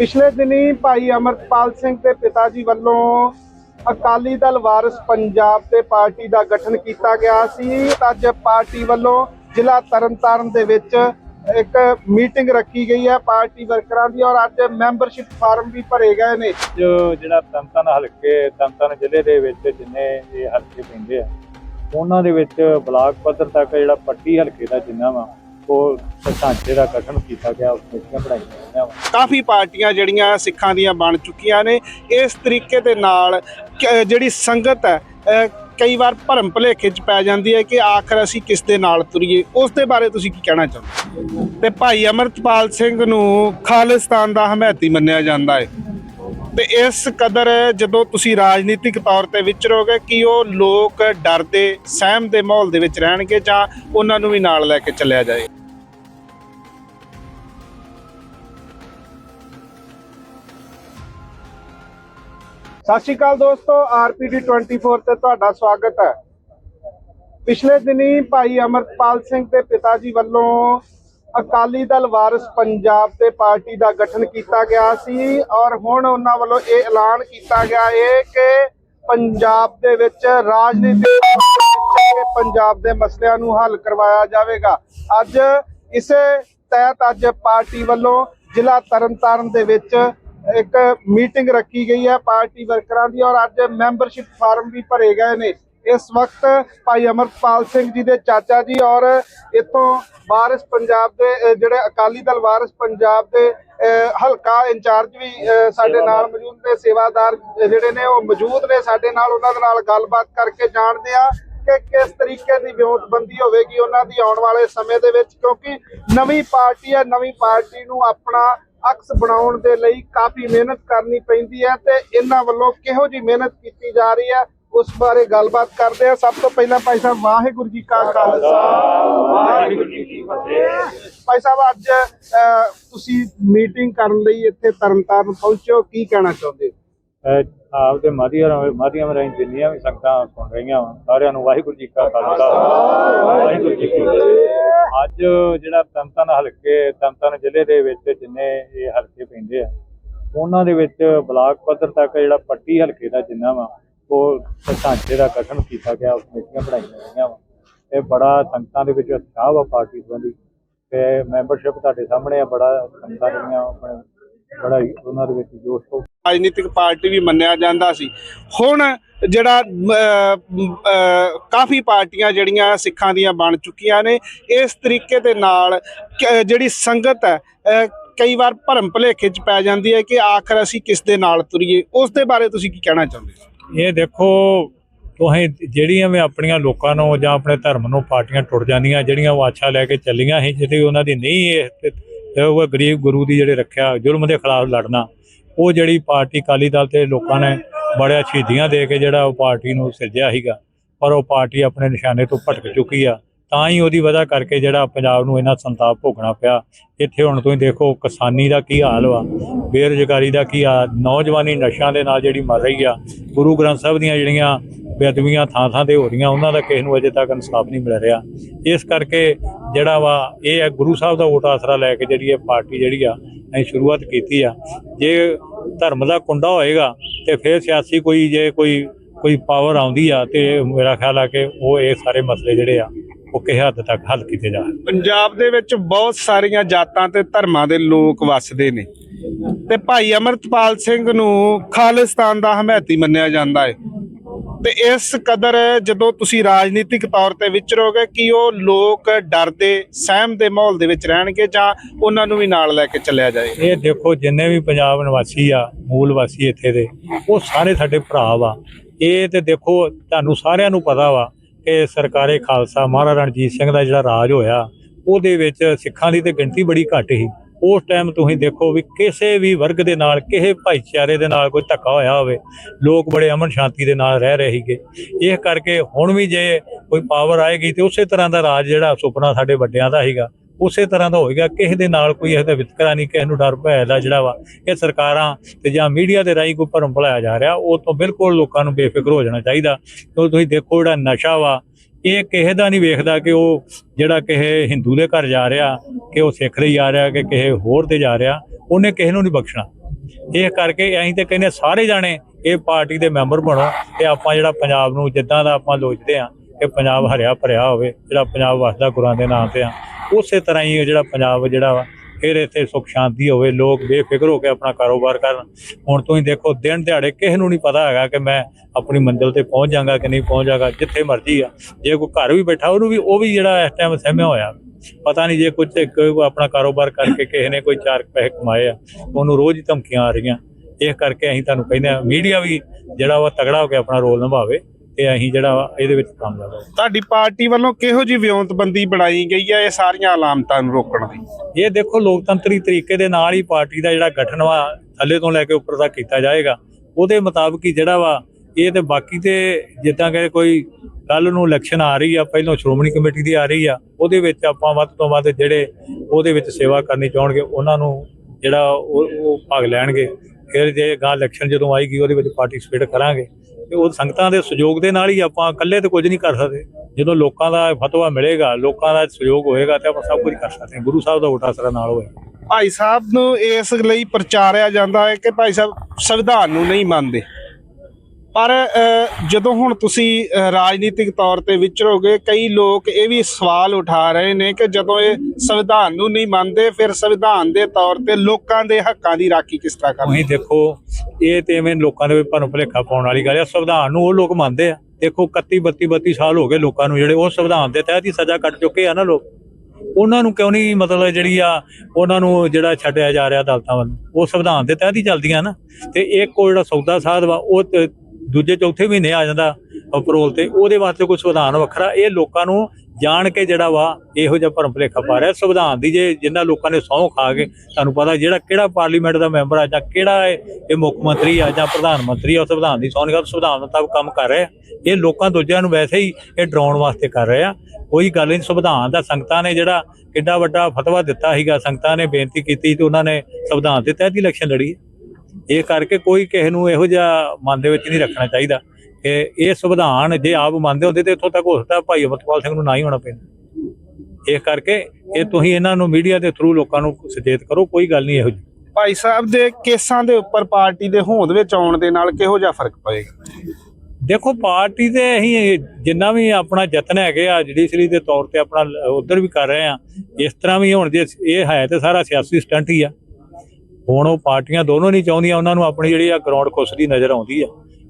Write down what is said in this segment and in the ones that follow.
ਪਿਛਲੇ ਦਿਨੀ ਭਾਈ ਅਮਰਪਾਲ ਸਿੰਘ ਦੇ ਪਿਤਾ ਜੀ ਵੱਲੋਂ ਅਕਾਲੀ ਦਲ ਵਾਰਿਸ ਪੰਜਾਬ ਤੇ ਪਾਰਟੀ ਦਾ ਗਠਨ ਕੀਤਾ ਗਿਆ ਸੀ। ਅੱਜ ਪਾਰਟੀ ਵੱਲੋਂ ਜ਼ਿਲ੍ਹਾ ਤਰਨਤਾਰਨ ਦੇ ਵਿੱਚ ਇੱਕ ਮੀਟਿੰਗ ਰੱਖੀ ਗਈ ਹੈ ਪਾਰਟੀ ਵਰਕਰਾਂ ਦੀ ਔਰ ਅੱਜ ਮੈਂਬਰਸ਼ਿਪ ਫਾਰਮ ਵੀ ਭਰੇ ਗਏ ਨੇ। ਜੋ ਜਿਹੜਾ ਤੰਤਨ ਹਲਕੇ ਤੰਤਨ ਜ਼ਿਲ੍ਹੇ ਦੇ ਵਿੱਚ ਜਿੰਨੇ ਇਹ ਹਲਕੇ ਪੈਂਦੇ ਆ, ਉਹਨਾਂ ਦੇ ਵਿੱਚ ਬਲਾਕ ਪੱਧਰ ਤੱਕ ਜਿਹੜਾ ਪੱਟੀ ਹਲਕੇ ਦਾ ਜਿੰਨਾ ਵਾ ਉਹ ਢਾਂਚੇ ਦਾ ਗਠਨ ਕੀਤਾ ਗਿਆ, ਉਸ ਵਿੱਚ ਬਣਾਈਆਂ ਗਈਆਂ ਕਾਫੀ ਪਾਰਟੀਆਂ ਜਿਹੜੀਆਂ ਸਿੱਖਾਂ ਦੀਆਂ ਬਣ ਚੁੱਕੀਆਂ ਨੇ। ਇਸ ਤਰੀਕੇ ਦੇ ਨਾਲ ਜਿਹੜੀ ਸੰਗਤ ਹੈ ਕਈ ਵਾਰ ਭਰਮ ਭੁਲੇਖੇ ਚ ਪੈ ਜਾਂਦੀ ਹੈ ਕਿ ਆਖਰ ਅਸੀਂ ਕਿਸ ਦੇ ਨਾਲ ਤੁਰੀਏ? ਉਸ ਦੇ ਬਾਰੇ ਤੁਸੀਂ ਕੀ ਕਹਿਣਾ ਚਾਹੁੰਦੇ ਹੋ? ਤੇ ਭਾਈ ਅਮਰਤਪਾਲ ਸਿੰਘ ਨੂੰ ਖਾਲਿਸਤਾਨ ਦਾ ਹਮਾਇਤੀ ਮੰਨਿਆ ਜਾਂਦਾ ਹੈ। ਤੇ ਇਸ ਕਦਰ ਜਦੋਂ ਤੁਸੀਂ ਰਾਜਨੀਤਿਕ ਤੌਰ ਤੇ ਵਿਚਰੋਗੇ ਕਿ ਉਹ ਲੋਕ ਡਰਦੇ, ਸਹਿਮ ਦੇ ਮਾਹੌਲ ਦੇ ਵਿੱਚ ਰਹਿਣਗੇ ਜਾਂ ਉਹਨਾਂ ਨੂੰ ਵੀ ਨਾਲ ਲੈ ਕੇ ਚੱਲਿਆ ਜਾਏ? ਸਤਿ ਸ਼੍ਰੀ ਅਕਾਲ ਦੋਸਤੋ, ਆਰਪੀਡੀ 24 ਤੇ ਤੁਹਾਡਾ ਸਵਾਗਤ ਹੈ। ਪਿਛਲੇ ਦਿਨੀ ਭਾਈ ਅਮਰਪਾਲ ਸਿੰਘ ਦੇ ਪਿਤਾ ਜੀ ਵੱਲੋਂ ਅਕਾਲੀ ਦਲ ਵਾਰਿਸ ਪੰਜਾਬ ਤੇ ਪਾਰਟੀ ਦਾ ਗਠਨ ਕੀਤਾ ਗਿਆ ਸੀ ਔਰ ਹੁਣ ਉਹਨਾਂ ਵੱਲੋਂ ਇਹ ਐਲਾਨ ਕੀਤਾ ਗਿਆ ਹੈ ਕਿ ਪੰਜਾਬ ਦੇ ਵਿੱਚ ਰਾਜਨੀਤਿਕ ਪੰਜਾਬ ਦੇ ਮਸਲਿਆਂ ਨੂੰ ਹੱਲ ਕਰਵਾਇਆ ਜਾਵੇਗਾ। ਅੱਜ ਇਸੇ ਤਹਿਤ ਅੱਜ ਪਾਰਟੀ ਵੱਲੋਂ ਜ਼ਿਲ੍ਹਾ ਤਰਨਤਾਰਨ ਦੇ ਵਿੱਚ ਇੱਕ ਮੀਟਿੰਗ ਰੱਖੀ ਗਈ ਹੈ ਪਾਰਟੀ ਵਰਕਰਾਂ ਦੀ ਔਰ ਅੱਜ ਮੈਂਬਰਸ਼ਿਪ ਫਾਰਮ ਵੀ ਭਰੇ ਗਏ ਨੇ। ਇਸ ਵਕਤ ਭਾਈ ਅਮਰਪਾਲ ਸਿੰਘ ਜੀ ਦੇ ਚਾਚਾ ਜੀ ਔਰ ਇਥੋਂ ਵਾਰਿਸ ਪੰਜਾਬ ਦੇ ਜਿਹੜੇ ਅਕਾਲੀ ਦਲ ਵਾਰਿਸ ਪੰਜਾਬ ਦੇ ਹਲਕਾ ਇੰਚਾਰਜ ਵੀ ਸਾਡੇ ਨਾਲ ਮੌਜੂਦ ਨੇ ਸੇਵਾਦਾਰ ਜਿਹੜੇ ਨੇ ਉਹ ਮੌਜੂਦ ਨੇ। ਸਾਡੇ ਨਾਲ ਉਹਨਾਂ ਦੇ ਨਾਲ ਗੱਲਬਾਤ ਕਰਕੇ ਜਾਣਦੇ ਆ ਕਿ ਕਿਸ ਤਰੀਕੇ ਦੀ ਵਿਉਂਤਬੰਦੀ ਹੋਵੇਗੀ ਉਹਨਾਂ ਦੀ ਆਉਣ ਵਾਲੇ ਸਮੇਂ ਦੇ ਵਿੱਚ ਕਿਉਂਕਿ ਨਵੀਂ ਪਾਰਟੀ ਹੈ ਨਵੀਂ ਪਾਰਟੀ ਨੂੰ ਆਪਣਾ ਅਕਸ ਬਣਾਉਣ ਦੇ ਲਈ ਕਾਫੀ ਮਿਹਨਤ ਕਰਨੀ ਪੈਂਦੀ ਹੈ ਤੇ ਇਹਨਾਂ ਵੱਲੋਂ ਕਿਹੋ ਜੀ ਮਿਹਨਤ ਕੀਤੀ ਜਾ ਰਹੀ ਹੈ ਉਸ ਬਾਰੇ ਗੱਲਬਾਤ ਕਰਦੇ ਆ ਸਭ ਤੋਂ ਪਹਿਲਾਂ ਭਾਈ ਸਾਹਿਬ ਵਾਹਿਗੁਰੂ ਜੀ ਕਾ ਖਾਲਸਾ। ਵਾਹਿਗੁਰੂ ਜੀ ਕੀ ਫਤਿਹ। ਭਾਈ ਸਾਹਿਬ ਅੱਜ ਤੁਸੀਂ ਮੀਟਿੰਗ ਕਰਨ ਲਈ ਇੱਥੇ ਤਰਨਤਾਰਨ ਪਹੁੰਚੋ ਕੀ ਕਹਿਣਾ ਚਾਹੁੰਦੇ ਹੋ? ਇਹ ਆਪਦੇ ਮਾਧਿਅਮ ਮਾਧਿਅਮ ਰਾਹੀਂ ਜਿੰਨੀਆਂ ਵੀ ਸੰਗਤਾਂ ਸੁਣ ਰਹੀਆਂ ਵਾ, ਸਾਰਿਆਂ ਨੂੰ ਵਾਹਿਗੁਰੂ ਜੀ ਕਾ ਖਾਲਸਾ। ਵਾਹਿਗੁਰੂ ਜੀ ਕੀ ਫਤਿਹ। ਅੱਜ ਜਿਹੜਾ ਤੰਤਨ ਹਲਕੇ, ਤੰਤਨ ਜ਼ਿਲ੍ਹੇ ਦੇ ਵਿੱਚ ਜਿੰਨੇ ਇਹ ਹਲਕੇ ਪੈਂਦੇ ਆ, ਉਹਨਾਂ ਦੇ ਵਿੱਚ ਬਲਾਕ ਪੱਧਰ ਤੱਕ ਜਿਹੜਾ ਪੱਟੀ ਹਲਕੇ ਦਾ ਜਿੰਨਾ ਵਾ, ਉਹ ਢਾਂਚੇ ਦਾ ਗਠਨ ਕੀਤਾ ਗਿਆ ਉਸ ਕਮੇਟੀਆਂ ਬਣਾਈਆਂ ਗਈਆਂ ਵਾ। ਇਹ ਬੜਾ ਸੰਗਤਾਂ ਦੇ ਵਿੱਚ ਉਤਸ਼ਾਹ ਵਾ ਪਾਰਟੀ ਸੰਬੰਧੀ। ਤੇ ਮੈਂਬਰਸ਼ਿਪ ਤੁਹਾਡੇ ਸਾਹਮਣੇ ਆ, ਬੜਾ ਸੰਗਤਾਂ ਜਿਹੜੀਆਂ ਆਪਣੇ ਬੜਾ ਹੀ ਉਹਨਾਂ ਦੇ ਵਿੱਚ ਜੋਸ਼ ਹੋ ਰਾਜਨੀਤਿਕ ਪਾਰਟੀ ਵੀ ਮੰਨਿਆ ਜਾਂਦਾ ਸੀ। ਹੁਣ ਜਿਹੜਾ ਕਾਫੀ ਪਾਰਟੀਆਂ ਜਿਹੜੀਆਂ ਸਿੱਖਾਂ ਦੀਆਂ ਬਣ ਚੁੱਕੀਆਂ ਨੇ ਇਸ ਤਰੀਕੇ ਦੇ ਨਾਲ ਜਿਹੜੀ ਸੰਗਤ ਹੈ ਕਈ ਵਾਰ ਭਰਮ ਭੁਲੇਖੇ ਚ ਪੈ ਜਾਂਦੀ ਹੈ ਕਿ ਆਖਰ ਅਸੀਂ ਕਿਸ ਦੇ ਨਾਲ ਤੁਰੀਏ? ਉਸ ਦੇ ਬਾਰੇ ਤੁਸੀਂ ਕੀ ਕਹਿਣਾ ਚਾਹੁੰਦੇ ਹੋ? ਇਹ ਦੇਖੋ ਤੁਸੀਂ ਜਿਹੜੀਆਂ ਵੀ ਆਪਣੀਆਂ ਲੋਕਾਂ ਨੂੰ ਜਾਂ ਆਪਣੇ ਧਰਮ ਨੂੰ ਪਾਰਟੀਆਂ ਟੁੱਟ ਜਾਂਦੀਆਂ ਜਿਹੜੀਆਂ ਉਹ ਆਛਾ ਲੈ ਕੇ ਚੱਲੀਆਂ ਸੀ ਜਿਹਦੇ ਉਹਨਾਂ ਦੀ ਨਹੀਂ ਇਹ ਤੇ- ਉਹ ਗਰੀਬ ਗੁਰੂ ਦੀ ਜਿਹੜੇ ਰੱਖਿਆ, ਜ਼ੁਲਮ ਦੇ ਖਿਲਾਫ ਲੜਨਾ, ਉਹ ਜਿਹੜੀ ਪਾਰਟੀ ਅਕਾਲੀ ਦਲ ਤੇ ਲੋਕਾਂ ਨੇ ਬੜਿਆ ਸ਼ਹੀਦੀਆਂ ਦੇ ਕੇ ਜਿਹੜਾ ਉਹ ਪਾਰਟੀ ਨੂੰ ਸਿਰਜਿਆ ਸੀਗਾ, ਪਰ ਉਹ ਪਾਰਟੀ ਆਪਣੇ ਨਿਸ਼ਾਨੇ ਤੋਂ ਭਟਕ ਚੁੱਕੀ ਆ। ਤਾਂ ਹੀ ਉਹਦੀ ਵਜ੍ਹਾ ਕਰਕੇ ਜਿਹੜਾ ਪੰਜਾਬ ਨੂੰ ਇੰਨਾ ਸੰਤਾਪ ਭੋਗਣਾ ਪਿਆ। ਇੱਥੇ ਹੁਣ ਤੁਸੀਂ ਦੇਖੋ ਕਿਸਾਨੀ ਦਾ ਕੀ ਹਾਲ ਵਾ, ਬੇਰੁਜ਼ਗਾਰੀ ਦਾ ਕੀ ਹਾਲ, ਨੌਜਵਾਨੀ ਨਸ਼ਿਆਂ ਦੇ ਨਾਲ ਜਿਹੜੀ ਮਰ ਰਹੀ ਆ, ਗੁਰੂ ਗ੍ਰੰਥ ਸਾਹਿਬ ਦੀਆਂ ਜਿਹੜੀਆਂ ਬੇਅਦਬੀਆਂ ਥਾਂ ਥਾਂ ਤੇ ਹੋ ਰਹੀਆਂ, ਉਹਨਾਂ ਦਾ ਕਿਸੇ ਨੂੰ ਅਜੇ ਤੱਕ ਇਨਸਾਫ ਨਹੀਂ ਮਿਲ ਰਿਹਾ। ਇਸ ਕਰਕੇ ਜਿਹੜਾ ਵਾ, ਇਹ ਹੈ ਗੁਰੂ ਸਾਹਿਬ ਦਾ ਵੋਟ ਆਸਰਾ ਲੈ ਕੇ ਜਿਹੜੀ ਇਹ ਪਾਰਟੀ ਜਿਹੜੀ ਆ, ਅਸੀਂ ਸ਼ੁਰੂਆਤ ਕੀਤੀ ਆ। ਜੇ ਧਰਮ ਦਾ ਕੁੰਡਾ ਹੋਏਗਾ ਤੇ ਫਿਰ ਸਿਆਸੀ ਕੋਈ ਜੇ ਕੋਈ ਕੋਈ ਪਾਵਰ ਆਉਂਦੀ ਆ ਤੇ ਮੇਰਾ ਖਿਆਲ ਆ ਕਿ ਉਹ ਇਹ ਸਾਰੇ ਮਸਲੇ ਜਿਹੜੇ ਆ, ਉਹ ਕਿਸੇ ਹੱਦ ਤੱਕ ਹੱਲ ਕੀਤੇ ਜਾਣ ਪੰਜਾਬ ਦੇ ਵਿੱਚ ਬਹੁਤ ਸਾਰੀਆਂ ਜਾਤਾਂ ਤੇ ਧਰਮਾਂ ਦੇ ਲੋਕ ਵੱਸਦੇ ਨੇ। ਤੇ ਭਾਈ ਅਮਰਤਪਾਲ ਸਿੰਘ ਨੂੰ ਖਾਲਿਸਤਾਨ ਦਾ ਹਮਾਇਤੀ ਮੰਨਿਆ ਜਾਂਦਾ ਹੈ। ਤੇ ਇਸ ਕਦਰ ਜਦੋਂ ਤੁਸੀਂ ਰਾਜਨੀਤਿਕ ਤੌਰ ਤੇ ਵਿਚਰੋਗੇ, ਕਿ ਉਹ ਲੋਕ ਡਰਦੇ, ਸਹਿਮ ਦੇ ਮਾਹੌਲ ਦੇ ਵਿੱਚ ਰਹਿਣਗੇ ਜਾਂ ਉਹਨਾਂ ਨੂੰ ਵੀ ਨਾਲ ਲੈ ਕੇ ਚੱਲਿਆ ਜਾਏ? ਇਹ ਦੇਖੋ, ਜਿੰਨੇ ਵੀ ਪੰਜਾਬ ਨਿਵਾਸੀ ਆ, ਮੂਲ ਵਾਸੀ ਇੱਥੇ ਦੇ, ਉਹ ਸਾਰੇ ਸਾਡੇ ਭਰਾ ਵਾ। ਇਹ ਤੇ ਦੇਖੋ, ਤੁਹਾਨੂੰ ਸਾਰਿਆਂ ਨੂੰ ਪਤਾ ਵਾ ਕਿ ਸਰਕਾਰੇ ਖਾਲਸਾ ਮਹਾਰਾਜਾ ਰਣਜੀਤ ਸਿੰਘ ਦਾ ਜਿਹੜਾ ਰਾਜ ਹੋਇਆ, ਉਹਦੇ ਵਿੱਚ ਸਿੱਖਾਂ ਦੀ ਤੇ ਗਿਣਤੀ ਬੜੀ ਘੱਟ ਸੀ। ਉਸ ਟਾਈਮ ਤੁਸੀਂ ਦੇਖੋ ਵੀ ਕਿਸੇ ਵੀ ਵਰਗ ਦੇ ਨਾਲ, ਕਿਸੇ ਭਾਈਚਾਰੇ ਦੇ ਨਾਲ ਕੋਈ ਧੱਕਾ ਹੋਇਆ ਹੋਵੇ, ਲੋਕ ਬੜੇ ਅਮਨ ਸ਼ਾਂਤੀ ਦੇ ਨਾਲ ਰਹਿ ਰਹੇ ਸੀਗੇ। ਇਹ ਕਰਕੇ ਹੁਣ ਵੀ ਜੇ ਕੋਈ ਪਾਵਰ ਆਏਗੀ ਤੇ ਉਸੇ ਤਰ੍ਹਾਂ ਦਾ ਰਾਜ ਜਿਹੜਾ ਸੁਪਨਾ ਸਾਡੇ ਵੱਡਿਆਂ ਦਾ ਸੀਗਾ, ਉਸੇ ਤਰ੍ਹਾਂ ਦਾ ਹੋਏਗਾ। ਕਿਸੇ ਦੇ ਨਾਲ ਕੋਈ ਇਹਦਾ ਵਿਤਕਰਾ ਨਹੀਂ, ਕਿਸੇ ਨੂੰ ਡਰ ਭੈ ਦਾ ਜਿਹੜਾ ਵਾ, ਇਹ ਸਰਕਾਰਾਂ ਤੇ ਜਾਂ ਮੀਡੀਆ ਦੇ ਰਾਹੀਂ ਕੋਈ ਭਰਮ ਭੁਲਾਇਆ ਜਾ ਰਿਹਾ, ਉਹ ਤੋਂ ਬਿਲਕੁਲ ਲੋਕਾਂ ਨੂੰ ਬੇਫਿਕਰ ਹੋ ਜਾਣਾ ਚਾਹੀਦਾ। ਕਿਉਂਕਿ ਤੁਸੀਂ ਦੇਖੋ ਜਿਹੜਾ ਨਸ਼ਾ ਵਾ ਇਹ ਕਿਸੇ ਦਾ ਨਹੀਂ ਵੇਖਦਾ ਕਿ ਉਹ ਜਿਹੜਾ ਕਿਸੇ ਹਿੰਦੂ ਦੇ ਘਰ ਜਾ ਰਿਹਾ, ਕਿ ਉਹ ਸਿੱਖ ਦੇ ਜਾ ਰਿਹਾ, ਕਿ ਕਿਸੇ ਹੋਰ 'ਤੇ ਜਾ ਰਿਹਾ, ਉਹਨੇ ਕਿਸੇ ਨੂੰ ਨਹੀਂ ਬਖਸ਼ਣਾ। ਇਹ ਕਰਕੇ ਅਸੀਂ ਤੇ ਕਹਿੰਦੇ ਸਾਰੇ ਜਾਣੇ ਇਹ ਪਾਰਟੀ ਦੇ ਮੈਂਬਰ ਬਣੋ ਤੇ ਆਪਾਂ ਜਿਹੜਾ ਪੰਜਾਬ ਨੂੰ, ਜਿੱਦਾਂ ਦਾ ਆਪਾਂ ਲੋਚਦੇ ਆ ਕਿ ਪੰਜਾਬ ਹਰਿਆ ਭਰਿਆ ਹੋਵੇ, ਜਿਹੜਾ ਪੰਜਾਬ ਵਸਦਾ ਗੁਰਾਂ ਦੇ ਨਾਮ ਤੇ ਆ, ਉਸੇ ਤਰ੍ਹਾਂ ਹੀ ਇਹ ਜਿਹੜਾ ਪੰਜਾਬ ਜਿਹੜਾ ਵਾ ਫਿਰ ਇੱਥੇ ਸੁਖ ਸ਼ਾਂਤੀ ਹੋਵੇ, ਲੋਕ ਬੇਫਿਕਰ ਹੋ ਕੇ ਆਪਣਾ ਕਾਰੋਬਾਰ ਕਰਨ। ਹੁਣ ਤੁਸੀਂ ਦੇਖੋ, ਦਿਨ ਦਿਹਾੜੇ ਕਿਸੇ ਨੂੰ ਨਹੀਂ ਪਤਾ ਹੈਗਾ ਕਿ ਮੈਂ ਆਪਣੀ ਮੰਜ਼ਿਲ ਤੇ ਪਹੁੰਚ ਜਾਗਾ ਕਿ ਨਹੀਂ ਪਹੁੰਚ ਜਾਗਾ ਜਿੱਥੇ ਮਰਜ਼ੀ ਆ। ਜੇ ਕੋਈ ਘਰ ਵੀ ਬੈਠਾ, ਉਹਨੂੰ ਵੀ, ਉਹ ਵੀ ਜਿਹੜਾ ਇਸ ਟਾਈਮ ਸਹਿਮਿਆ ਹੋਇਆ। ਪਤਾ ਨਹੀਂ ਜੇ ਕੁਝ ਆਪਣਾ ਕਾਰੋਬਾਰ ਕਰਕੇ ਕਿਸੇ ਨੇ ਕੋਈ ਚਾਰ ਪੈਸੇ ਕਮਾਏ ਆ, ਉਹਨੂੰ ਰੋਜ਼ ਹੀ ਧਮਕੀਆਂ ਆ ਰਹੀਆਂ। ਇਸ ਕਰਕੇ ਅਸੀਂ ਤੁਹਾਨੂੰ ਕਹਿੰਦੇ ਆ ਮੀਡੀਆ ਵੀ ਜਿਹੜਾ ਵਾ ਤਗੜਾ ਹੋ ਕੇ ਆਪਣਾ ਰੋਲ ਨਿਭਾਵੇ। ਤੇ ਅਸੀਂ ਜਿਹੜਾ ਇਹਦੇ ਵਿੱਚ ਕਾਮਯਾਬ ਹੋਵੇ ਤੁਹਾਡੀ ਪਾਰਟੀ ਵੱਲੋਂ ਕਿਹੋ ਜਿਹੀ ਵਿਉਂਤਬੰਦੀ ਬਣਾਈ ਗਈ ਹੈ ਇਹ ਸਾਰੀਆਂ ਅਲਾਮਤਾਂ ਨੂੰ ਰੋਕਣ ਦੀ? ਇਹ ਦੇਖੋ ਲੋਕਤੰਤਰੀ ਤਰੀਕੇ ਦੇ ਨਾਲ ਹੀ ਪਾਰਟੀ ਦਾ ਜਿਹੜਾ ਗਠਨ ਵਾ ਥੱਲੇ ਤੋਂ ਲੈ ਕੇ ਉੱਪਰ ਤੱਕ ਕੀਤਾ ਜਾਏਗਾ। ਉਹਦੇ ਮੁਤਾਬਕ ਹੀ ਜਿਹੜਾ ਵਾ ਇਹ ਤੇ ਬਾਕੀ ਤੇ ਜਿੱਦਾਂ ਕਿ ਕੋਈ ਕੱਲ ਨੂੰ ਇਲੈਕਸ਼ਨ ਆ ਰਹੀ ਆ ਪਹਿਲਾਂ ਸ਼੍ਰੋਮਣੀ ਕਮੇਟੀ ਦੀ ਆ ਰਹੀ ਆ ਉਹਦੇ ਵਿੱਚ ਆਪਾਂ ਵੱਧ ਤੋਂ ਵੱਧ ਜਿਹੜੇ ਉਹਦੇ ਵਿੱਚ ਸੇਵਾ ਕਰਨੀ ਚਾਹਣਗੇ ਉਹਨਾਂ ਨੂੰ ਜਿਹੜਾ ਉਹ ਉਹ ਭਾਗ ਲੈਣਗੇ। ਫਿਰ ਜੇ ਗਾਂ ਇਲੈਕਸ਼ਨ ਜਦੋਂ ਆਏਗੀ ਉਹਦੇ ਵਿੱਚ ਪਾਰਟਿਸਿਪੇਟ ਕਰਾਂਗੇ। ਤੇ ਉਹ ਸੰਗਤਾਂ ਦੇ ਸਹਿਯੋਗ ਦੇ ਨਾਲ ਹੀ ਆਪਾਂ ਇਕੱਲੇ ਤੇ ਕੁਝ ਨਹੀਂ ਕਰ ਸਕਦੇ। ਜਦੋਂ ਲੋਕਾਂ ਦਾ ਫਤਵਾ ਮਿਲੇਗਾ, ਲੋਕਾਂ ਦਾ ਸਹਿਯੋਗ ਹੋਏਗਾ ਤੇ ਆਪਾਂ ਸਭ ਕੁਝ ਕਰ ਸਕਦੇ ਹਾਂ। ਗੁਰੂ ਸਾਹਿਬ ਦਾ ਵੋਟਾ ਆਸਰਾ ਨਾਲ ਹੋਏਗਾ ਭਾਈ ਸਾਹਿਬ ਨੂੰ ਇਸ ਲਈ ਪ੍ਰਚਾਰਿਆ ਜਾਂਦਾ ਹੈ ਕਿ ਭਾਈ ਸਾਹਿਬ ਸੰਵਿਧਾਨ ਨੂੰ ਨਹੀਂ ਮੰਨਦੇ। ਪਰ ਜਦੋਂ ਹੁਣ ਤੁਸੀਂ ਰਾਜਨੀਤਿਕ ਤੌਰ ਤੇ ਵਿਚਰੋਗੇ ਕਈ ਲੋਕ ਇਹ ਵੀ ਸਵਾਲ ਉਠਾ ਰਹੇ ਨੇ ਕਿ ਜਦੋਂ ਇਹ ਸੰਵਿਧਾਨ ਨੂੰ ਨਹੀਂ ਮੰਨਦੇ ਫਿਰ ਸੰਵਿਧਾਨ ਦੇ ਤੌਰ ਤੇ ਲੋਕਾਂ ਦੇ ਹੱਕਾਂ ਦੀ ਰਾਖੀ ਕਿਸ ਤਰ੍ਹਾਂ ਕਰਨੀ ਦੇਖੋ ਇਹ ਤੇ ਐਵੇਂ ਲੋਕਾਂ ਦੇ ਭਰਮ ਭੁਲੇਖਾ ਪਾਉਣ ਵਾਲੀ ਗੱਲ ਹੈ ਸੰਵਿਧਾਨ ਨੂੰ ਉਹ ਲੋਕ ਮੰਨਦੇ ਆ। ਦੇਖੋ 31 32 32 ਸਾਲ ਹੋ ਗਏ ਲੋਕਾਂ ਨੂੰ ਜਿਹੜੇ ਉਹ ਸੰਵਿਧਾਨ ਦੇ ਤਹਿਤ ਹੀ ਸਜ਼ਾ ਕੱਟ ਚੁੱਕੇ ਆ ਨਾ ਲੋਕ। ਉਹਨਾਂ ਨੂੰ ਕਿਉਂ ਨਹੀਂ ਮਤਲਬ ਜਿਹੜੀ ਆ ਉਹਨਾਂ ਨੂੰ ਜਿਹੜਾ ਛੱਡਿਆ ਜਾ ਰਿਹਾ ਅਦਾਲਤਾਂ ਵੱਲੋਂ? ਉਹ ਸੰਵਿਧਾਨ ਦੇ ਤਹਿਤ ਹੀ ਚੱਲਦੀਆਂ ਨਾ। ਤੇ ਇੱਕ ਉਹ ਜਿਹੜਾ ਸੌਦਾ ਸਾਧ ਵਾ ਉਹ ਦੂਜੇ ਚੌਥੇ ਮਹੀਨੇ ਆ ਜਾਂਦਾ ਅਪਰੋਲ ਤੇ, ਉਹਦੇ ਵਾਸਤੇ ਕੋਈ ਸੰਵਿਧਾਨ ਵੱਖਰਾ, ਇਹ ਲੋਕਾਂ ਨੂੰ ਜਾਣ ਕੇ ਜਿਹੜਾ ਵਾ ਇਹੋ ਜਿਹਾ ਭਰਮ ਭਲੇਖਾ ਪਾ ਰਿਹਾ। ਸੰਵਿਧਾਨ ਦੀ ਜੇ ਜਿੰਨਾ ਲੋਕਾਂ ਨੇ ਸਹੁੰ ਖਾ ਕੇ ਤੁਹਾਨੂੰ ਪਤਾ ਜਿਹੜਾ ਕਿਹੜਾ ਪਾਰਲੀਮੈਂਟ ਦਾ ਮੈਂਬਰ ਆ ਜਾਂ ਕਿਹੜਾ ਇਹ ਮੁੱਖ ਮੰਤਰੀ ਆ ਜਾਂ ਪ੍ਰਧਾਨ ਮੰਤਰੀ ਆ, ਉਹ ਸੰਵਿਧਾਨ ਦੀ ਸਹੁੰ ਨਿਕਲ ਸੰਵਿਧਾਨ ਮੁਤਾਬਕ ਕੰਮ ਕਰ ਰਿਹਾ। ਇਹ ਲੋਕਾਂ ਦੂਜਿਆਂ ਨੂੰ ਵੈਸੇ ਹੀ ਇਹ ਡਰਾਉਣ ਵਾਸਤੇ ਕਰ ਰਿਹਾ। ਕੋਈ ਗੱਲ ਨਹੀਂ, ਸੰਵਿਧਾਨ ਦਾ ਸੰਗਤਾਂ ਨੇ ਜਿਹੜਾ ਕਿੱਡਾ ਵੱਡਾ ਫਤਵਾ ਦਿੱਤਾ ਸੀਗਾ, ਸੰਗਤਾਂ ਨੇ ਬੇਨਤੀ ਕੀਤੀ ਤੇ ਉਹਨਾਂ ਨੇ ਸੰਵਿਧਾਨ ਦੇ ਤਹਿਤ ਹੀ ਇਲੈਕਸ਼ਨ ਲੜੀ। ਹੈ। ਇਹ ਕਰਕੇ ਕੋਈ ਕਿਸੇ ਨੂੰ ਇਹੋ ਜਿਹਾ ਮਨ ਦੇ ਵਿੱਚ ਨਹੀਂ ਰੱਖਣਾ ਚਾਹੀਦਾ ਕਿ ਇਹ ਸੰਵਿਧਾਨ ਜੇ ਆਪ ਮੰਨਦੇ ਹੁੰਦੇ ਤੇ ਇੱਥੋਂ ਤੱਕ ਹੋ ਸਕਦਾ ਭਾਈ ਅਮਰਪਾਲ ਸਿੰਘ ਨੂੰ ਨਾ ਹੀ ਹੋਣਾ ਪੈਂਦਾ। ਇਹ ਕਰਕੇ ਇਹ ਤੁਸੀਂ ਇਹਨਾਂ ਨੂੰ ਮੀਡੀਆ ਦੇ ਥਰੂ ਲੋਕਾਂ ਨੂੰ ਸੁਚੇਤ ਕਰੋ ਕੋਈ ਗੱਲ ਨਹੀਂ ਇਹੋ ਜਿਹੀ। ਭਾਈ ਸਾਹਿਬ ਦੇ ਕੇਸਾਂ ਦੇ ਉੱਪਰ ਪਾਰਟੀ ਦੇ ਹੋਂਦ ਵਿੱਚ ਆਉਣ ਦੇ ਨਾਲ ਕਿਹੋ ਜਿਹਾ ਫ਼ਰਕ ਪਏਗਾ ਦੇਖੋ ਪਾਰਟੀ ਤੇ ਅਸੀਂ ਜਿੰਨਾ ਵੀ ਆਪਣਾ ਯਤਨ ਹੈਗੇ ਆ ਜੁਡੀਸ਼ਰੀ ਦੇ ਤੌਰ ਤੇ ਆਪਣਾ ਉਧਰ ਵੀ ਕਰ ਰਹੇ ਆ ਇਸ ਤਰ੍ਹਾਂ ਵੀ ਹੁਣ ਜੇ ਇਹ ਹੈ ਤੇ ਸਾਰਾ ਸਿਆਸੀ ਸਟੰਟ ਹੀ ਆ। ਹੁਣ ਉਹ ਪਾਰਟੀਆਂ ਦੋਨੋਂ ਨਹੀਂ ਚਾਹੁੰਦੀਆਂ, ਉਹਨਾਂ ਨੂੰ ਆਪਣੀ ਜਿਹੜੀ ਆ ਗਰਾਊਂਡ ਖੁਸ਼ਦੀ ਨਜ਼ਰ ਆਉਂਦੀ ਆ।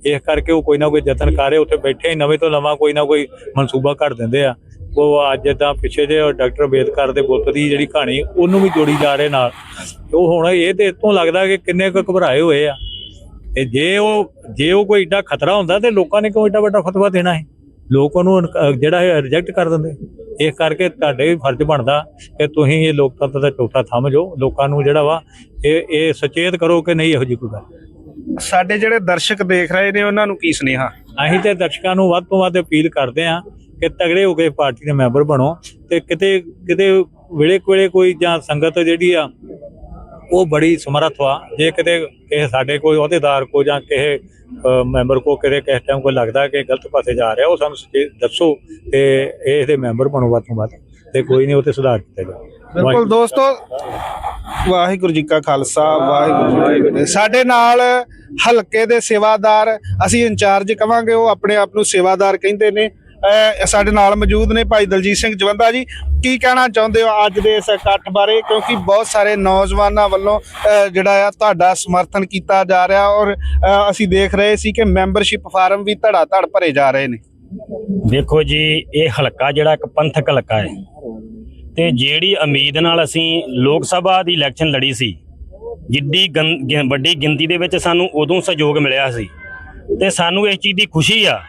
ਇਸ ਕਰਕੇ ਉਹ ਕੋਈ ਨਾ ਕੋਈ ਯਤਨ ਕਰ ਰਹੇ, ਉੱਥੇ ਬੈਠੇ ਹੀ ਨਵੇਂ ਤੋਂ ਨਵਾਂ ਕੋਈ ਨਾ ਕੋਈ ਮਨਸੂਬਾ ਘੜ ਦਿੰਦੇ ਆ। ਉਹ ਅੱਜ ਤਾਂ ਪਿੱਛੇ ਜੇ ਡਾਕਟਰ ਅੰਬੇਦਕਰ ਦੇ ਪੁੱਤ ਦੀ ਜਿਹੜੀ ਕਹਾਣੀ, ਉਹਨੂੰ ਵੀ ਜੋੜੀ ਜਾ ਰਹੇ ਨਾਲ। ਉਹ ਹੁਣ ਇਹ ਤੇ ਇਤੋਂ ਲੱਗਦਾ ਕਿ ਕਿੰਨੇ ਕੁ ਘਬਰਾਏ ਹੋਏ ਆ। ਤੇ ਜੇ ਉਹ ਜੇ ਉਹ ਕੋਈ ਏਡਾ ਖਤਰਾ ਹੁੰਦਾ ਤੇ ਲੋਕਾਂ ਨੇ ਕਿਉਂ ਏਡਾ ਵੱਡਾ ਫਤਵਾ ਦੇਣਾ ਹੈ ਲੋਕ ਉਹਨੂੰ ਜਿਹੜਾ ਹੈ ਰਿਜੈਕਟ ਕਰ ਦਿੰਦੇ। ਇਸ ਕਰਕੇ ਤੁਹਾਡੇ ਵੀ ਫਰਜ਼ ਬਣਦਾ ਕਿ ਤੁਸੀਂ ਇਹ ਲੋਕਤੰਤਰ ਦਾ ਚੌਥਾ ਥੰਮ ਜੋ ਲੋਕਾਂ ਨੂੰ ਜਿਹੜਾ ਵਾ ਇਹ ਇਹ ਸੁਚੇਤ ਕਰੋ ਕਿ ਨਹੀਂ ਇਹੋ ਜਿਹੀ ਕੋਈ ਗੱਲ। ਸਾਡੇ ਜਿਹੜੇ ਦਰਸ਼ਕ ਦੇਖ ਰਹੇ ਨੇ ਉਹਨਾਂ ਨੂੰ ਕੀ ਸੁਨੇਹਾ? ਅਸੀਂ ਤੇ ਦਰਸ਼ਕਾਂ ਨੂੰ ਵੱਧ ਤੋਂ ਵੱਧ ਅਪੀਲ ਕਰਦੇ ਹਾਂ ਕਿ ਤਗੜੇ ਹੋ ਕੇ ਪਾਰਟੀ ਦੇ ਮੈਂਬਰ ਬਣੋ ਤੇ ਕਿਤੇ ਕਿਤੇ ਵੇਲੇ ਕੋਲੇ ਕੋਈ ਜਾਂ ਸੰਗਤ ਜਿਹੜੀ ਆ ਉਹ ਬੜੀ ਸਮਰੱਥ ਵਾ ਜੇ ਕਿਤੇ ਕਿਸੇ ਸਾਡੇ ਕੋਈ ਅਹੁਦੇਦਾਰ ਕੋ ਜਾਂ ਕਿਸੇ ਮੈਂਬਰ ਕੋ ਕਿਤੇ ਕਿਸੇ ਟਾਈਮ ਕੋਈ ਲੱਗਦਾ ਕਿ ਗਲਤ ਪਾਸੇ ਜਾ ਰਿਹਾ ਉਹ ਸਾਨੂੰ ਦੱਸੋ ਤੇ ਇਹ ਇਹਦੇ ਮੈਂਬਰ ਬਣੋ ਵੱਧ ਤੋਂ ਵੱਧ ਤੇ ਕੋਈ ਨਹੀਂ ਉਹ ਤੇ ਸੁਧਾਰ ਕੀਤਾ ਜਾਵੇ ਬਿਲਕੁਲ ਦੋਸਤੋ ਵਾਹਿਗੁਰੂ ਜੀ ਕਾ ਖਾਲਸਾ ਵਾਹਿਗੁਰੂ ਜੀ ਕੀ ਫਤਿਹ। ਸਾਡੇ ਨਾਲ ਹਲਕੇ ਦੇ ਸੇਵਾਦਾਰ ਅਸੀਂ ਇੰਚਾਰਜ ਕਵਾਂਗੇ ਉਹ ਆਪਣੇ ਆਪ ਨੂੰ ਸੇਵਾਦਾਰ ਕਹਿੰਦੇ ਨੇ। ਸਾਡੇ ਨਾਲ ਮੌਜੂਦ ਨੇ ਭਾਈ ਦਲਜੀਤ ਸਿੰਘ ਜਵੰਦਾ ਜੀ। ਕੀ ਕਹਿਣਾ ਚਾਹੁੰਦੇ ਹੋ ਅੱਜ ਦੇ ਇਸ ਇਕੱਠ ਬਾਰੇ? ਕਿਉਂਕਿ ਬਹੁਤ ਸਾਰੇ ਨੌਜਵਾਨਾਂ ਵੱਲੋਂ ਜਿਹੜਾ ਆ ਤੁਹਾਡਾ ਸਮਰਥਨ ਕੀਤਾ ਜਾ ਰਿਹਾ ਔਰ ਅਸੀਂ ਦੇਖ ਰਹੇ ਸੀ ਕਿ ਮੈਂਬਰਸ਼ਿਪ ਫਾਰਮ ਵੀ ਧੜਾ ਧੜ ਭਰੇ ਜਾ ਰਹੇ ਨੇ। ਦੇਖੋ ਜੀ, ਇਹ ਹਲਕਾ ਜਿਹੜਾ ਇੱਕ ਪੰਥਕ ਹਲਕਾ ਹੈ। ਤੇ ਜਿਹੜੀ ਉਮੀਦ ਨਾਲ ਅਸੀਂ ਲੋਕ ਸਭਾ ਦੀ ਇਲੈਕਸ਼ਨ ਲੜੀ ਸੀ, ਜਿੱਡੀ ਗੰ- ਵੱਡੀ ਗਿਣਤੀ ਦੇ ਵਿੱਚ ਸਾਨੂੰ ਉਦੋਂ ਸਹਿਯੋਗ ਮਿਲਿਆ ਸੀ। ਤੇ ਸਾਨੂੰ ਇਸ ਚੀਜ਼ ਦੀ ਖੁਸ਼ੀ ਆ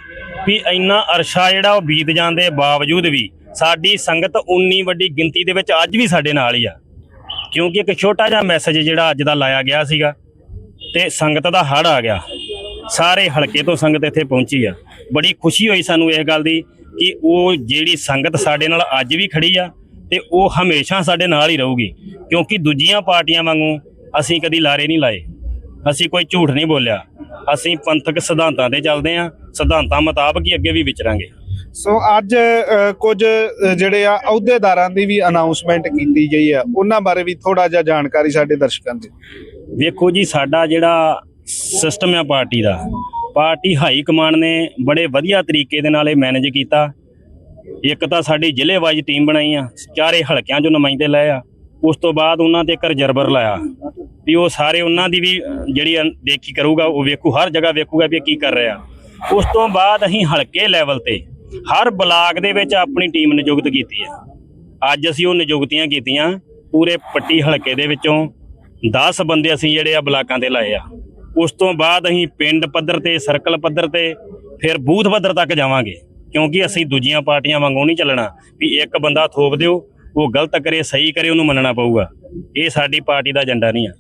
ਵੀ ਇੰਨਾ ਅਰਸ਼ਾ ਜਿਹੜਾ ਉਹ ਬੀਤ ਜਾਣ ਦੇ ਬਾਵਜੂਦ ਵੀ ਸਾਡੀ ਸੰਗਤ ਉਨੀ ਵੱਡੀ ਗਿਣਤੀ ਦੇ ਵਿੱਚ ਅੱਜ ਵੀ ਸਾਡੇ ਨਾਲ ਹੀ ਆ। ਕਿਉਂਕਿ ਇੱਕ ਛੋਟਾ ਜਿਹਾ ਮੈਸੇਜ ਜਿਹੜਾ ਅੱਜ ਦਾ ਲਾਇਆ ਗਿਆ ਸੀਗਾ ਤੇ ਸੰਗਤ ਦਾ ਹੜ ਆ ਗਿਆ। ਸਾਰੇ ਹਲਕੇ ਤੋਂ ਸੰਗਤ ਇੱਥੇ ਪਹੁੰਚੀ ਆ। ਬੜੀ ਖੁਸ਼ੀ ਹੋਈ ਸਾਨੂੰ ਇਸ ਗੱਲ ਦੀ ਕਿ ਉਹ ਜਿਹੜੀ ਸੰਗਤ ਸਾਡੇ ਨਾਲ ਅੱਜ ਵੀ ਖੜੀ ਆ ਤੇ ਉਹ ਹਮੇਸ਼ਾ ਸਾਡੇ ਨਾਲ ਹੀ ਰਹੂਗੀ। ਕਿਉਂਕਿ ਦੂਜੀਆਂ ਪਾਰਟੀਆਂ ਵਾਂਗੂ ਅਸੀਂ ਕਦੀ ਲਾਰੇ ਨਹੀਂ ਲਾਏ। ਅਸੀਂ ਕੋਈ ਝੂਠ ਨਹੀਂ ਬੋਲਿਆ। ਅਸੀਂ ਪੰਥਕ ਸਿਧਾਂਤਾਂ ਤੇ ਚੱਲਦੇ ਆ। ਸਿਧਾਂਤਾਂ ਮੁਤਾਬਕ ਹੀ ਅੱਗੇ ਵੀ ਵਿਚਰਾਂਗੇ। ਸੋ ਅੱਜ ਕੁਝ ਜਿਹੜੇ ਆ ਅਹੁਦੇਦਾਰਾਂ ਦੀ ਵੀ ਅਨਾਉਂਸਮੈਂਟ ਕੀਤੀ ਗਈ ਆ ਉਹਨਾਂ ਬਾਰੇ ਵੀ ਥੋੜਾ ਜਿਹਾ ਜਾਣਕਾਰੀ ਸਾਡੇ ਦਰਸ਼ਕਾਂ ਦੇ। ਵੇਖੋ ਜੀ ਸਾਡਾ ਜਿਹੜਾ ਸਿਸਟਮ ਆ ਪਾਰਟੀ ਦਾ ਪਾਰਟੀ ਹਾਈ ਕਮਾਂਡ ਨੇ ਬੜੇ ਵਧੀਆ ਤਰੀਕੇ ਦੇ ਨਾਲ ਇਹ ਮੈਨੇਜ ਕੀਤਾ। ਇੱਕ ਤਾਂ ਸਾਡੀ ਜ਼ਿਲ੍ਹੇ ਵਾਈਜ਼ ਟੀਮ ਬਣਾਈ ਆ ਚਾਰੇ ਹਲਕਿਆਂ ਚੋਂ ਨੁਮਾਇੰਦੇ ਲਏ ਆ ਉਸ ਤੋਂ ਬਾਅਦ ਉਹਨਾਂ ਤੇ ਇੱਕ ਰਿਜ਼ਰਵਰ ਲਾਇਆ। ਵੀ ਉਹ ਸਾਰੇ ਉਹਨਾਂ ਦੀ ਵੀ ਜਿਹੜੀ ਦੇਖੀ ਕਰੂਗਾ ਉਹ ਵੇਖੂ ਹਰ ਜਗ੍ਹਾ ਵੇਖੂਗਾ ਵੀ ਇਹ ਕੀ ਕਰ ਰਿਹਾ ਉਸ ਤੋਂ ਬਾਅਦ ਅਸੀਂ ਹਲਕੇ ਲੈਵਲ ਤੇ ਹਰ ਬਲਾਕ ਦੇ ਵਿੱਚ ਆਪਣੀ ਟੀਮ ਨਿਯੁਕਤ ਕੀਤੀ ਹੈ। ਅੱਜ ਅਸੀਂ ਉਹ ਨਿਯੁਕਤੀਆਂ ਕੀਤੀਆਂ, ਪੂਰੇ ਪੱਟੀ ਹਲਕੇ ਦੇ ਵਿੱਚੋਂ 10 ਬੰਦੇ ਅਸੀਂ ਜਿਹੜੇ ਆ ਬਲਾਕਾਂ ਤੇ ਲਾਏ ਆ। ਉਸ ਤੋਂ ਬਾਅਦ ਅਸੀਂ ਪਿੰਡ ਪੱਧਰ ਤੇ ਸਰਕਲ ਪੱਧਰ ਤੇ, ਫਿਰ ਬੂਥ ਪੱਧਰ ਤੱਕ ਜਾਵਾਂਗੇ। ਕਿਉਂਕਿ ਅਸੀਂ ਦੂਜੀਆਂ ਪਾਰਟੀਆਂ ਵਾਂਗੂ ਨਹੀਂ ਚੱਲਣਾ ਵੀ ਇੱਕ ਬੰਦਾ ਥੋਪ ਦਿਓ, ਉਹ ਗਲਤ ਕਰੇ, ਸਹੀ ਕਰੇ, ਉਹਨੂੰ ਮੰਨਣਾ ਪਊਗਾ। ਇਹ ਸਾਡੀ ਪਾਰਟੀ ਦਾ ਏਜੰਡਾ ਨਹੀਂ ਆ।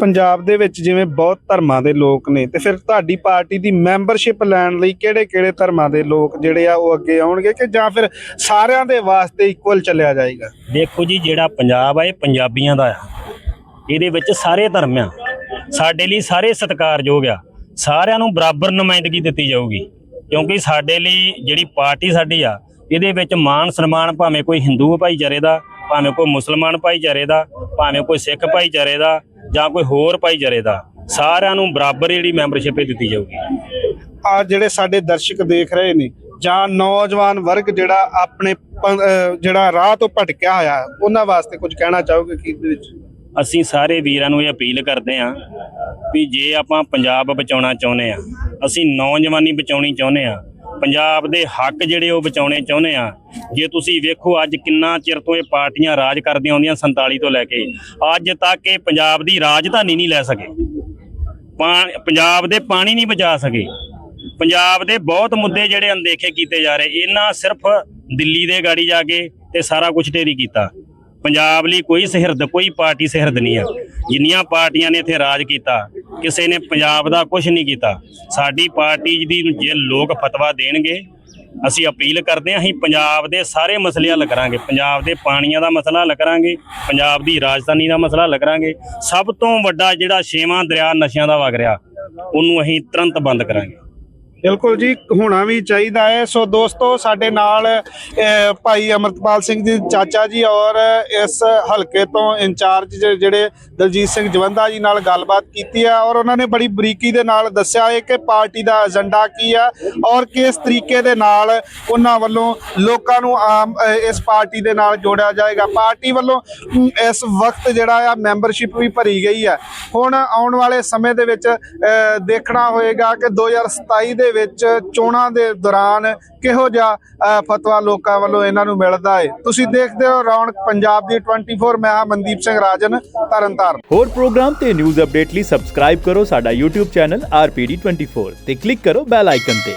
ਪੰਜਾਬ ਦੇ ਵਿੱਚ ਜਿਵੇਂ ਬਹੁਤ ਧਰਮਾਂ ਦੇ ਲੋਕ ਨੇ ਤੇ ਫਿਰ ਤੁਹਾਡੀ ਪਾਰਟੀ ਦੀ ਮੈਂਬਰਸ਼ਿਪ ਲੈਣ ਲਈ ਕਿਹੜੇ-ਕਿਹੜੇ ਧਰਮਾਂ ਦੇ ਲੋਕ ਜਿਹੜੇ ਆ ਉਹ ਅੱਗੇ ਆਉਣਗੇ ਕਿ ਜਾਂ ਫਿਰ ਸਾਰਿਆਂ ਦੇ ਵਾਸਤੇ ਇਕੁਅਲ ਚੱਲਿਆ ਜਾਏਗਾ? ਦੇਖੋ ਜੀ, ਜਿਹੜਾ ਪੰਜਾਬ ਆ, ਇਹ ਪੰਜਾਬੀਆਂ ਦਾ ਆ। ਇਹਦੇ ਵਿੱਚ ਸਾਰੇ ਧਰਮ ਆ। ਸਾਡੇ ਲਈ ਸਾਰੇ ਸਤਿਕਾਰਯੋਗ ਆ। ਸਾਰਿਆਂ ਨੂੰ ਬਰਾਬਰ ਨੁਮਾਇੰਦਗੀ ਦਿੱਤੀ ਜਾਊਗੀ। ਕਿਉਂਕਿ ਸਾਡੇ ਲਈ ਜਿਹੜੀ ਪਾਰਟੀ ਸਾਡੀ ਆ, ਇਹਦੇ ਵਿੱਚ ਮਾਨ ਸਨਮਾਨ ਭਾਵੇਂ ਕੋਈ ਹਿੰਦੂ ਭਾਈਚਾਰੇ ਦਾ, ਭਾਵੇਂ ਕੋਈ ਮੁਸਲਮਾਨ ਭਾਈਚਾਰੇ ਦਾ, ਭਾਵੇਂ ਕੋਈ ਸਿੱਖ ਭਾਈਚਾਰੇ ਦਾ ਜਾਂ ਕੋਈ ਹੋਰ ਭਾਈਚਾਰੇ ਦਾ ਸਾਰਿਆਂ ਨੂੰ ਬਰਾਬਰ ਜਿਹੜੀ ਮੈਂਬਰਸ਼ਿਪ ਦਿੱਤੀ ਜਾਊਗੀ। ਆ ਜਿਹੜੇ ਸਾਡੇ ਦਰਸ਼ਕ ਦੇਖ ਰਹੇ ਨੇ ਜਾਂ ਨੌਜਵਾਨ ਵਰਗ ਜਿਹੜਾ ਆਪਣੇ ਜਿਹੜਾ ਰਾਹ ਤੋਂ ਭਟਕਿਆ ਹੋਇਆ ਉਹਨਾਂ ਵਾਸਤੇ ਕੁਝ ਕਹਿਣਾ ਚਾਹੋਗੇ ਕੀ ਇਹਦੇ ਵਿੱਚ? ਅਸੀਂ ਸਾਰੇ ਵੀਰਾਂ ਨੂੰ ਇਹ ਅਪੀਲ ਕਰਦੇ ਹਾਂ ਵੀ ਜੇ ਆਪਾਂ ਪੰਜਾਬ ਬਚਾਉਣਾ ਚਾਹੁੰਦੇ ਆ ਅਸੀਂ ਨੌਜਵਾਨੀ ਬਚਾਉਣੀ ਚਾਹੁੰਦੇ ਆ ਪੰਜਾਬ ਦੇ ਹੱਕ ਜਿਹੜੇ ਉਹ ਬਚਾਉਣੇ ਚਾਹੁੰਦੇ ਆ। ਜੇ ਤੁਸੀਂ ਵੇਖੋ ਅੱਜ ਕਿੰਨਾ ਚਿਰ ਤੋਂ ਇਹ ਪਾਰਟੀਆਂ ਰਾਜ ਕਰਦੀਆਂ ਆਉਂਦੀਆਂ 47 ਤੋਂ ਲੈ ਕੇ। ਅੱਜ ਤੱਕ ਇਹ ਪੰਜਾਬ ਦੀ ਰਾਜਧਾਨੀ ਨਹੀਂ ਲੈ ਸਕੇ। ਪਾ- ਪੰਜਾਬ ਦੇ ਪਾਣੀ ਨਹੀਂ ਬਚਾ ਸਕੇ। ਪੰਜਾਬ ਦੇ ਬਹੁਤ ਮੁੱਦੇ ਜਿਹੜੇ ਅਣਦੇਖੇ ਕੀਤੇ ਜਾ ਰਹੇ। ਇਹਨਾਂ ਸਿਰਫ ਦਿੱਲੀ ਦੇ ਗਾੜੀ ਜਾ ਕੇ ਤੇ ਸਾਰਾ ਕੁਝ ਢੇਰੀ ਕੀਤਾ। ਪੰਜਾਬ ਲਈ ਕੋਈ ਸਿਹਰਦ, ਕੋਈ ਪਾਰਟੀ ਸਿਹਰਦ ਨਹੀਂ ਆ ਜਿੰਨੀਆਂ ਪਾਰਟੀਆਂ ਨੇ ਇੱਥੇ ਰਾਜ ਕੀਤਾ, ਕਿਸੇ ਨੇ ਪੰਜਾਬ ਦਾ ਕੁਝ ਨਹੀਂ ਕੀਤਾ। ਸਾਡੀ ਪਾਰਟੀ ਦੀ ਜੇ ਲੋਕ ਫਤਵਾ ਦੇਣਗੇ, ਅਸੀਂ ਅਪੀਲ ਕਰਦੇ ਹਾਂ, ਅਸੀਂ ਪੰਜਾਬ ਦੇ ਸਾਰੇ ਮਸਲੇ ਹੱਲ ਕਰਾਂਗੇ। ਪੰਜਾਬ ਦੇ ਪਾਣੀਆਂ ਦਾ ਮਸਲਾ ਹੱਲ ਕਰਾਂਗੇ, ਪੰਜਾਬ ਦੀ ਰਾਜਧਾਨੀ ਦਾ ਮਸਲਾ ਹੱਲ ਕਰਾਂਗੇ। ਸਭ ਤੋਂ ਵੱਡਾ ਜਿਹੜਾ ਛੇਵਾਂ ਦਰਿਆ ਨਸ਼ਿਆਂ ਦਾ ਵਗ ਰਿਹਾ, ਉਹਨੂੰ ਅਸੀਂ ਤੁਰੰਤ ਬੰਦ ਕਰਾਂਗੇ। ਬਿਲਕੁਲ ਜੀ, ਹੋਣਾ ਵੀ ਚਾਹੀਦਾ ਹੈ। ਸੋ ਦੋਸਤੋ, ਸਾਡੇ ਨਾਲ ਭਾਈ ਅਮਰਤਪਾਲ ਸਿੰਘ ਜੀ, ਚਾਚਾ ਜੀ ਔਰ ਇਸ ਹਲਕੇ ਤੋਂ ਇੰਚਾਰਜ ਜਿਹੜੇ ਦਲਜੀਤ ਸਿੰਘ ਜਵੰਦਾ ਜੀ ਨਾਲ ਗੱਲਬਾਤ ਕੀਤੀ ਹੈ ਔਰ ਉਹਨਾਂ ਨੇ ਬੜੀ ਬਰੀਕੀ ਦੇ ਨਾਲ ਦੱਸਿਆ ਹੈ ਕਿ ਪਾਰਟੀ ਦਾ ਏਜੰਡਾ ਕੀ ਹੈ ਔਰ ਕਿਸ ਤਰੀਕੇ ਦੇ ਨਾਲ ਉਹਨਾਂ ਵੱਲੋਂ ਲੋਕਾਂ ਨੂੰ ਆਮ ਇਸ ਪਾਰਟੀ ਦੇ ਨਾਲ ਜੋੜਿਆ ਜਾਏਗਾ। ਪਾਰਟੀ ਵੱਲੋਂ ਇਸ ਵਕਤ ਜਿਹੜਾ ਆ ਮੈਂਬਰਸ਼ਿਪ ਵੀ ਭਰੀ ਗਈ ਹੈ। ਹੁਣ ਆਉਣ ਵਾਲੇ ਸਮੇਂ ਦੇ ਵਿੱਚ ਦੇਖਣਾ ਹੋਏਗਾ ਕਿ 2027 ਦੇ ਵਿੱਚ ਚੋਣਾਂ ਦੇ ਦੌਰਾਨ ਕਿਹੋ ਜਿਹਾ ਫਤਵਾ ਲੋਕਾਂ ਵੱਲੋਂ ਇਹਨਾਂ ਨੂੰ ਮਿਲਦਾ ਹੈ ਤੁਸੀਂ ਦੇਖਦੇ ਹੋ ਰੌਣਕ ਪੰਜਾਬ ਦੀ 24 ਮੈਂ ਹਾਂ ਮਨਦੀਪ ਸਿੰਘ ਰਾਜਨ, ਤਰਨਤਾਰਨ। ਹੋਰ ਪ੍ਰੋਗਰਾਮ ਤੇ ਨਿਊਜ਼ ਅਪਡੇਟ ਲਈ ਸਬਸਕ੍ਰਾਈਬ ਕਰੋ ਸਾਡਾ YouTube ਚੈਨਲ RPD24 ਤੇ ਕਲਿੱਕ ਕਰੋ ਬੈਲ ਆਈਕਨ ਤੇ।